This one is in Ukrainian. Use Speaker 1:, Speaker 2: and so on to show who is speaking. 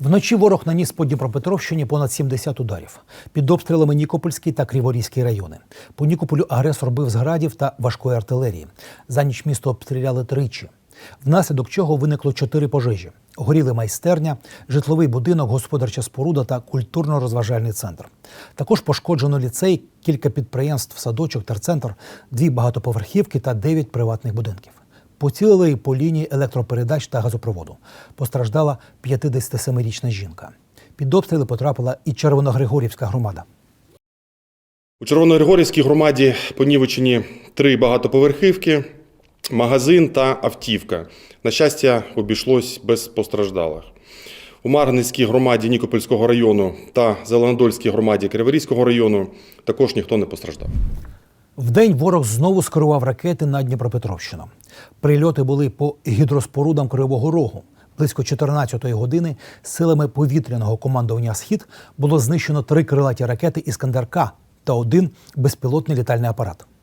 Speaker 1: Вночі ворог наніс по Дніпропетровщині понад 70 ударів. Під обстрілами Нікопольський та Криворізький райони. По Нікополю агресор бив з градів та важкої артилерії. За ніч місто обстріляли тричі. Внаслідок чого виникло чотири пожежі: горіли майстерня, житловий будинок, господарча споруда та культурно-розважальний центр. Також пошкоджено ліцей, кілька підприємств, садочок, терцентр, дві багатоповерхівки та дев'ять приватних будинків. Поцілили по лінії електропередач та газопроводу. Постраждала 57-річна жінка. Під обстріли потрапила і Червоногригорівська громада.
Speaker 2: У Червоногригорівській громаді понівечені три багатоповерхівки, магазин та автівка. На щастя, обійшлось без постраждалих. У Марганецькій громаді Нікопольського району та Зеленодольській громаді Криворізького району також ніхто не постраждав.
Speaker 1: Вдень ворог знову скерував ракети на Дніпропетровщину. Прильоти були по гідроспорудам Кривого Рогу. Близько 14-ї години силами повітряного командування Схід було знищено три крилаті ракети Іскандерка та один безпілотний літальний апарат.